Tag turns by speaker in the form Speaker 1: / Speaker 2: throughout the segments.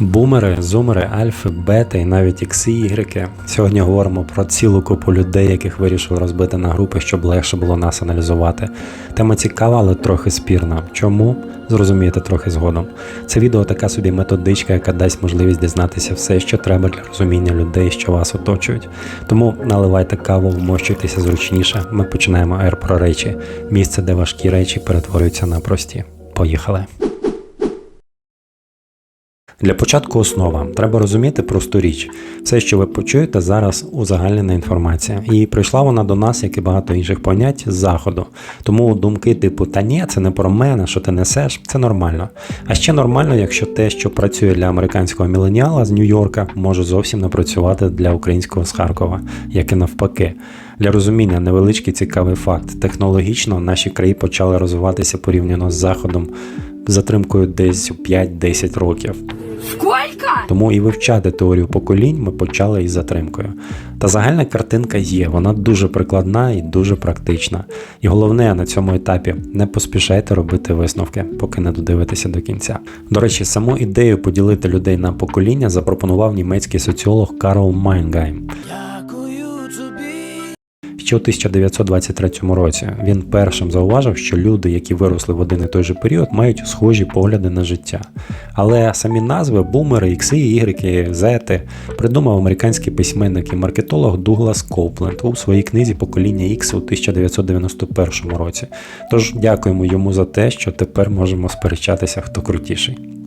Speaker 1: Бумери, зумери, альфи, бети і навіть ікси, ігрики. Сьогодні говоримо про цілу купу людей, яких вирішили розбити на групи, щоб легше було нас аналізувати. Тема цікава, але трохи спірна. Чому? Зрозумієте трохи згодом. Це відео така собі методичка, яка дасть можливість дізнатися все, що треба для розуміння людей, що вас оточують. Тому наливайте каву, вмощуйтеся зручніше. Ми починаємо ер про речі, місце, де важкі речі перетворюються на прості. Поїхали. Для початку основа. Треба розуміти просту річ. Все, що ви почуєте, зараз узагальнена інформація. І прийшла вона до нас, як і багато інших понять, з заходу. Тому думки типу та ні, це не про мене, що ти несеш, це нормально. А ще нормально, якщо те, що працює для американського міленіала з Нью-Йорка, може зовсім не працювати для українського з Харкова, як і навпаки. Для розуміння невеличкий цікавий факт. Технологічно наші краї почали розвиватися порівняно з заходом затримкою десь у 5-10 років.
Speaker 2: Сколько?
Speaker 1: Тому і вивчати теорію поколінь ми почали із затримкою. Та загальна картинка є, вона дуже прикладна і дуже практична. І головне на цьому етапі не поспішайте робити висновки, поки не додивитеся до кінця. До речі, саму ідею поділити людей на покоління запропонував німецький соціолог Карл Майнгайм. Ще у 1923 році він першим зауважив, що люди, які виросли в один і той же період, мають схожі погляди на життя. Але самі назви бумери, ікси, ігрики, зети придумав американський письменник і маркетолог Дуглас Копленд у своїй книзі Покоління Ікс у 1991 році. Тож дякуємо йому за те, що тепер можемо сперечатися, хто крутіший.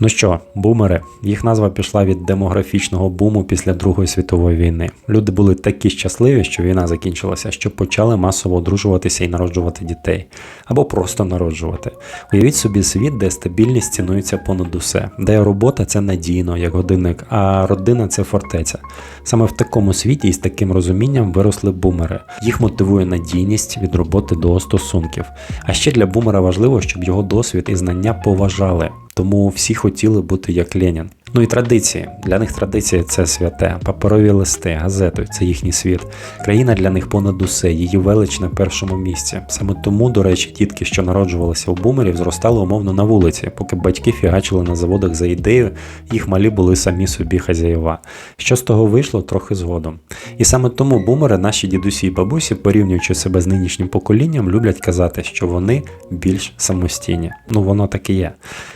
Speaker 1: Ну що, бумери, їх назва пішла від демографічного буму після Другої світової війни. Люди були такі щасливі, що війна закінчилася, що почали масово одружуватися і народжувати дітей, або просто народжувати. Уявіть собі світ, де стабільність цінується понад усе, де робота це надійно, як годинник, а родина це фортеця. Саме в такому світі і з таким розумінням виросли бумери. Їх мотивує надійність від роботи до стосунків. А ще для бумера важливо, щоб його досвід і знання поважали тому всі хотіли бути як Ленін. Ну і традиції. Для них традиції це святе, паперові листи, газети це їхній світ. Країна для них понад усе, її велич на першому місці. Саме тому, до речі, дітки, що народжувалися у бумерів, зростали умовно на вулиці, поки батьки фігачили на заводах за ідею, їх малі були самі собі хазяєва. Що з того вийшло, трохи згодом. І саме тому бумери, наші дідусі і бабусі, порівнюючи себе з нинішнім поколінням, люблять казати, що вони більш самостійні. Ну воно так і є.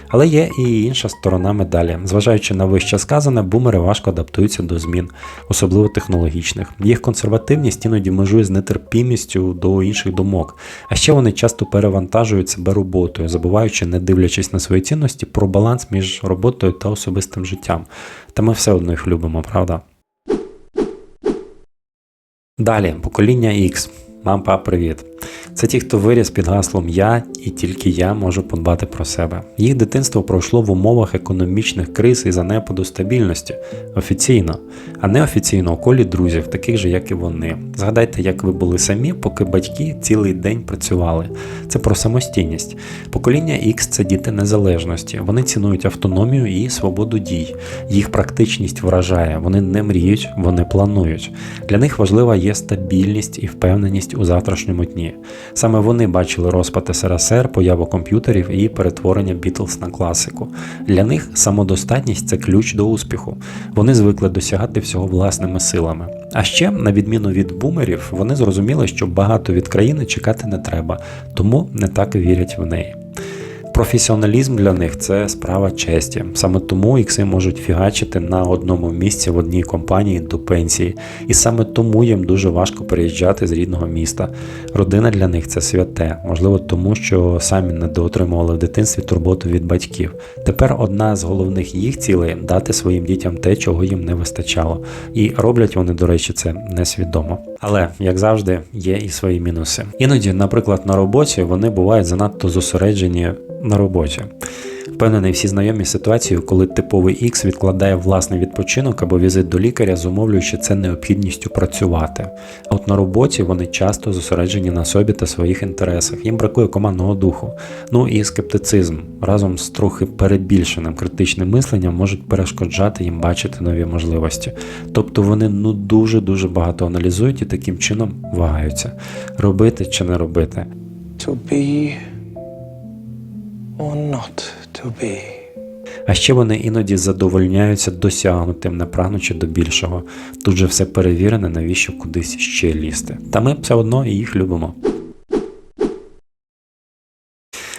Speaker 1: Але є і інша сторона медалі. Зважаючи на вище сказане, бумери важко адаптуються до змін, особливо технологічних. Їх консервативність іноді межує з нетерпімістю до інших думок. А ще вони часто перевантажують себе роботою, забуваючи, не дивлячись на свої цінності, про баланс між роботою та особистим життям. Та ми все одно їх любимо, правда? Далі, покоління X. Мам, пап, привіт. Це ті, хто виріс під гаслом Я і тільки я можу подбати про себе. Їх дитинство пройшло в умовах економічних криз і занепаду стабільності офіційно, а неофіційно у колі друзів, таких же, як і вони. Згадайте, як ви були самі, поки батьки цілий день працювали. Це про самостійність. Покоління X – це діти незалежності. Вони цінують автономію і свободу дій. Їх практичність вражає. Вони не мріють, вони планують. Для них важлива є стабільність і впевненість у завтрашньому дні. Саме вони бачили розпад СРСР, появу комп'ютерів і перетворення Бітлз на класику. Для них самодостатність це ключ до успіху. Вони звикли досягати всього власними силами. А ще, на відміну від бумерів, вони зрозуміли, що багато від країни чекати не треба, тому не так вірять в неї. Професіоналізм для них це справа честі. Саме тому ікси можуть фігачити на одному місці в одній компанії до пенсії, і саме тому їм дуже важко переїжджати з рідного міста. Родина для них це святе, можливо, тому що самі недоотримували в дитинстві турботу від батьків. Тепер одна з головних їх цілей дати своїм дітям те, чого їм не вистачало. І роблять вони, до речі, це несвідомо. Але як завжди, є і свої мінуси. Іноді, наприклад, на роботі вони бувають занадто зосереджені на роботі. Впевнений, всі знайомі з ситуацією, коли типовий X відкладає власний відпочинок або візит до лікаря, зумовлюючи це необхідністю працювати. А от на роботі вони часто зосереджені на собі та своїх інтересах. Їм бракує командного духу. Ну і скептицизм разом з трохи перебільшеним критичним мисленням можуть перешкоджати їм бачити нові можливості. Тобто вони ну дуже дуже багато аналізують і таким чином вагаються, робити чи не робити.
Speaker 3: To be or not
Speaker 2: to be.
Speaker 1: А ще вони іноді задовольняються досягнутим, не прагнучи до більшого. Тут же все перевірене, навіщо кудись ще лізти. Та ми все одно їх любимо.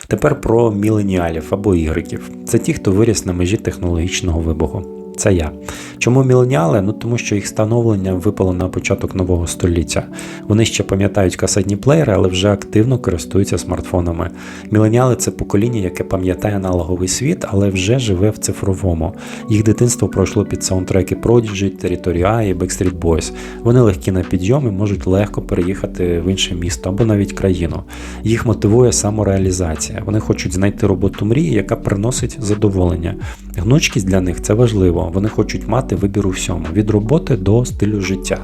Speaker 1: Тепер про міленіалів або ігриків. Це ті, хто виріс на межі технологічного вибуху. Це я. Чому міленіали? Ну тому що їх становлення випало на початок нового століття. Вони ще пам'ятають касетні плеєри, але вже активно користуються смартфонами. Міленіали це покоління, яке пам'ятає аналоговий світ, але вже живе в цифровому. Їх дитинство пройшло під саундтреки Prodigy, Territory і Backstreet Boys. Вони легкі на підйом і можуть легко переїхати в інше місто або навіть країну. Їх мотивує самореалізація. Вони хочуть знайти роботу мрії, яка приносить задоволення. Гнучкість для них це важливо. Вони хочуть мати вибір у всьому від роботи до стилю життя.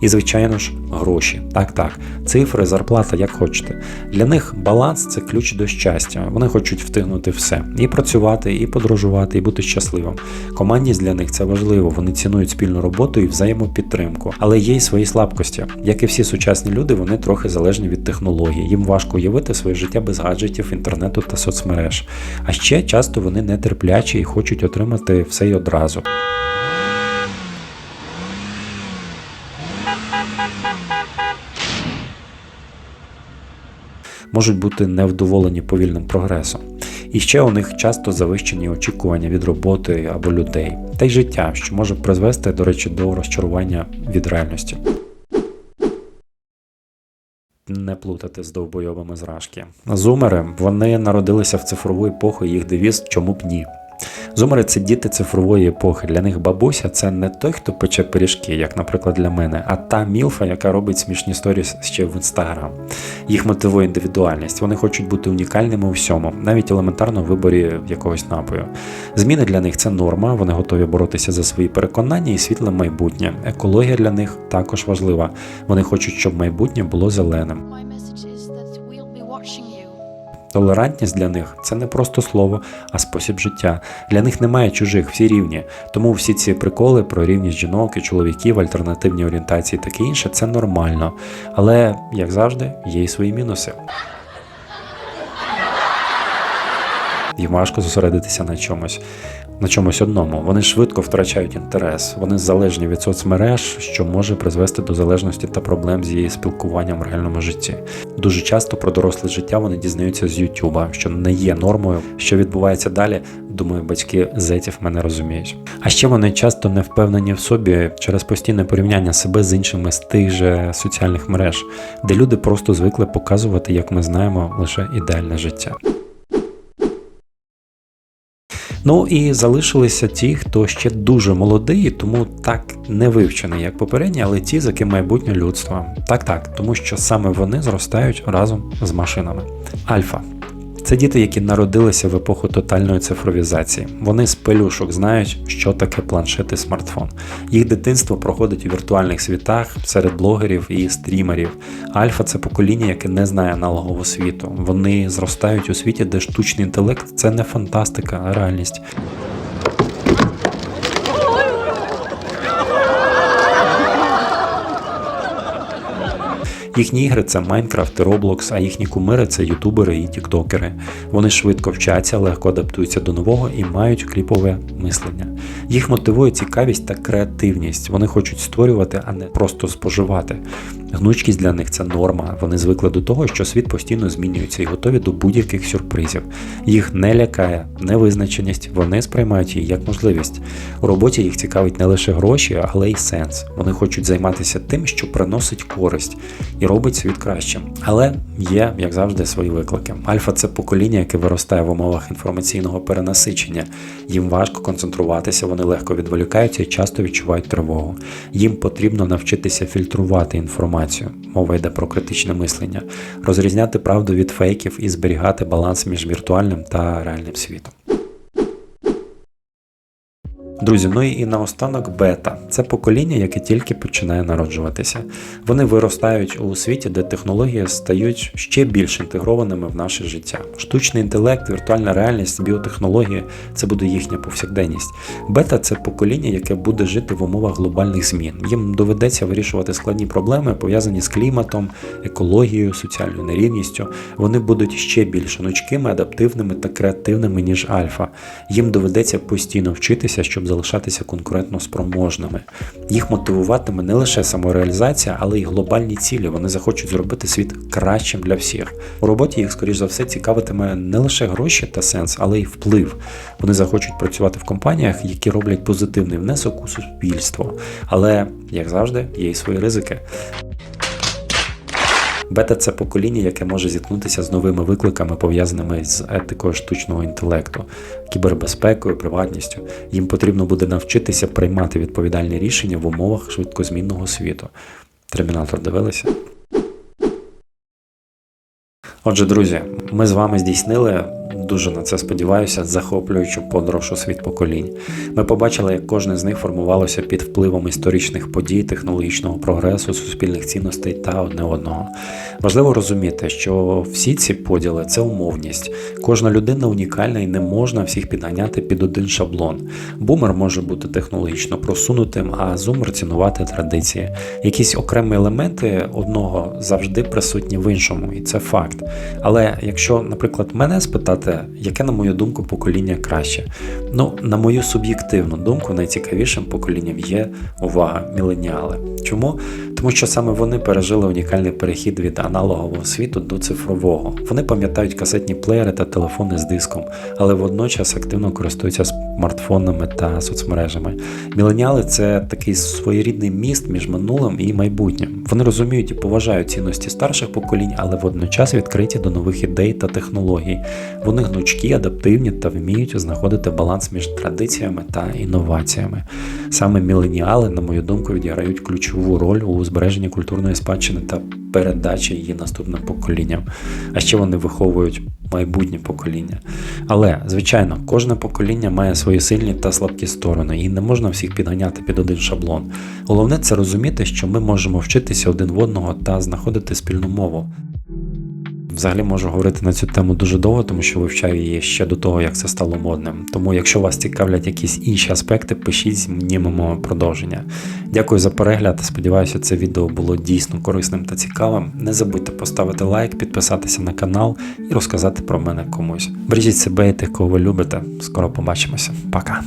Speaker 1: І, звичайно ж, гроші. Так, так, цифри, зарплата, як хочете. Для них баланс це ключ до щастя. Вони хочуть втигнути все: і працювати, і подорожувати, і бути щасливим. Командність для них це важливо. Вони цінують спільну роботу і взаємопідтримку. Але є й свої слабкості. Як і всі сучасні люди, вони трохи залежні від технологій. Їм важко уявити своє життя без гаджетів, інтернету та соцмереж. А ще часто вони нетерплячі і хочуть отримати все й одразу. Можуть бути невдоволені повільним прогресом. І ще у них часто завищені очікування від роботи або людей, та й життя, що може призвести, до речі, до розчарування від реальності. Не плутати з довбойовими зражки. Зумери вони народилися в цифрову епоху, їх девіз чому б ні. Зумери це діти цифрової епохи. Для них бабуся це не той, хто пече пиріжки, як, наприклад, для мене, а та мілфа, яка робить смішні сторіс ще в інстаграм. Їх мотивує індивідуальність. Вони хочуть бути унікальними у всьому, навіть елементарно в виборі якогось напою. Зміни для них це норма. Вони готові боротися за свої переконання і світле майбутнє. Екологія для них також важлива. Вони хочуть, щоб майбутнє було зеленим. Толерантність для них це не просто слово, а спосіб життя. Для них немає чужих, всі рівні. Тому всі ці приколи про рівність жінок і чоловіків, альтернативні орієнтації, таке інше це нормально. Але, як завжди, є й свої мінуси. Їм важко зосередитися на чомусь, на чомусь одному. Вони швидко втрачають інтерес, вони залежні від соцмереж, що може призвести до залежності та проблем з її спілкуванням в реальному житті. Дуже часто про доросле життя вони дізнаються з Ютуба, що не є нормою. Що відбувається далі, думаю, батьки зетів мене розуміють. А ще вони часто не впевнені в собі через постійне порівняння себе з іншими з тих же соціальних мереж, де люди просто звикли показувати, як ми знаємо, лише ідеальне життя. Ну і залишилися ті, хто ще дуже молодий, тому так не вивчений, як попередні, але ті, за ким майбутнє людство. Так, так, тому що саме вони зростають разом з машинами. Альфа. Це діти, які народилися в епоху тотальної цифровізації. Вони з пелюшок знають, що таке планшет і смартфон. Їх дитинство проходить у віртуальних світах серед блогерів і стрімерів. Альфа це покоління, яке не знає аналогового світу. Вони зростають у світі, де штучний інтелект це не фантастика, а реальність. Їхні ігри це Майнкрафт Roblox, а їхні кумири це ютубери і тіктокери. Вони швидко вчаться, легко адаптуються до нового і мають кліпове мислення. Їх мотивує цікавість та креативність. Вони хочуть створювати, а не просто споживати. Гнучкість для них це норма. Вони звикли до того, що світ постійно змінюється і готові до будь-яких сюрпризів. Їх не лякає невизначеність, вони сприймають її як можливість. У роботі їх цікавить не лише гроші, але й сенс. Вони хочуть займатися тим, що приносить користь і робить світ кращим. Але є, як завжди, свої виклики. Альфа це покоління, яке виростає в умовах інформаційного перенасичення. Їм важко концентруватися, вони легко відволікаються і часто відчувають тривогу. Їм потрібно навчитися фільтрувати інформацію. Мова йде про критичне мислення, розрізняти правду від фейків і зберігати баланс між віртуальним та реальним світом. Друзі, ну і наостанок бета це покоління, яке тільки починає народжуватися. Вони виростають у світі, де технології стають ще більш інтегрованими в наше життя. Штучний інтелект, віртуальна реальність, біотехнології це буде їхня повсякденність. Бета це покоління, яке буде жити в умовах глобальних змін. Їм доведеться вирішувати складні проблеми, пов'язані з кліматом, екологією, соціальною нерівністю. Вони будуть ще більш гнучкими, адаптивними та креативними, ніж альфа. Їм доведеться постійно вчитися, щоб залишатися конкурентно спроможними. Їх мотивуватиме не лише самореалізація, але й глобальні цілі. Вони захочуть зробити світ кращим для всіх. У роботі їх, скоріш за все, цікавитиме не лише гроші та сенс, але й вплив. Вони захочуть працювати в компаніях, які роблять позитивний внесок у суспільство. Але, як завжди, є і свої ризики. Бета це покоління, яке може зіткнутися з новими викликами, пов'язаними з етикою штучного інтелекту, кібербезпекою, приватністю. Їм потрібно буде навчитися приймати відповідальні рішення в умовах швидкозмінного світу. Термінатор дивилися. Отже, друзі, ми з вами здійснили дуже на це сподіваюся, захоплюючу подорож у світ поколінь. Ми побачили, як кожне з них формувалося під впливом історичних подій, технологічного прогресу, суспільних цінностей та одне одного. Важливо розуміти, що всі ці поділи це умовність. Кожна людина унікальна і не можна всіх підганяти під один шаблон. Бумер може бути технологічно просунутим, а зумер цінувати традиції. Якісь окремі елементи одного завжди присутні в іншому, і це факт. Але якщо, наприклад, мене спитати, яке, на мою думку, покоління краще, ну, на мою суб'єктивну думку, найцікавішим поколінням є увага, міленіали. Чому? Тому що саме вони пережили унікальний перехід від аналогового світу до цифрового. Вони пам'ятають касетні плеєри та телефони з диском, але водночас активно користуються смартфонами та соцмережами. Міленіали це такий своєрідний міст між минулим і майбутнім. Вони розуміють і поважають цінності старших поколінь, але водночас відкриті до нових ідей та технологій. Вони гнучкі, адаптивні та вміють знаходити баланс між традиціями та інноваціями. Саме міленіали, на мою думку, відіграють ключову роль у збереженні культурної спадщини та передачі її наступним поколінням. А ще вони виховують майбутнє покоління. Але, звичайно, кожне покоління має свої сильні та слабкі сторони, і не можна всіх підганяти під один шаблон. Головне це розуміти, що ми можемо вчитися один в одного та знаходити спільну мову. Взагалі можу говорити на цю тему дуже довго, тому що вивчаю її ще до того, як це стало модним. Тому, якщо вас цікавлять якісь інші аспекти, пишіть, знімемо продовження. Дякую за перегляд. Сподіваюся, це відео було дійсно корисним та цікавим. Не забудьте поставити лайк, підписатися на канал і розказати про мене комусь. Бережіть себе і тих, кого ви любите. Скоро побачимося. Пока.